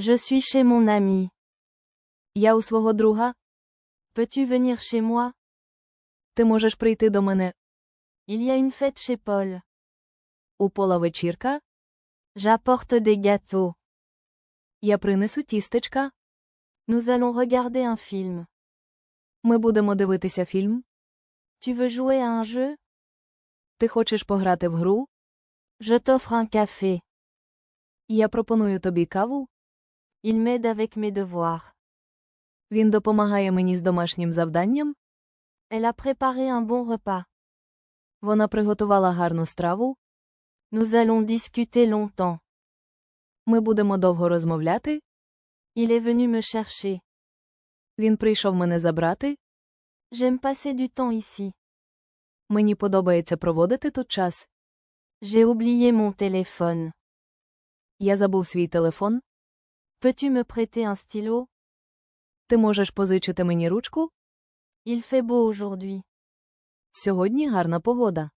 Je suis chez mon ami. Я у свого друга. Peux-tu venir chez moi? Ти можеш прийти до мене. Il y a une fête chez Paul. У пола вечірка. J'apporte des gâteaux. Я принесу тістечка. Nous allons regarder un film. Ми будемо дивитися фільм. Tu veux jouer à un jeu? Ти хочеш пограти в гру? Je t'offre un café. Я пропоную тобі каву. Il m'aide avec mes devoirs. Він допомагає мені з домашнім завданням. Elle a préparé un bon repas. Вона приготувала гарну страву. Nous allons discuter longtemps. Ми будемо довго розмовляти. Il est venu me chercher. Він прийшов мене забрати. J'aime passer du temps ici. Мені подобається проводити тут час. J'ai oublié mon téléphone. Я забув свій телефон. Peux-tu me prêter un stylo? Ти можеш позичити мені ручку? Il fait beau aujourd'hui. Сьогодні гарна погода.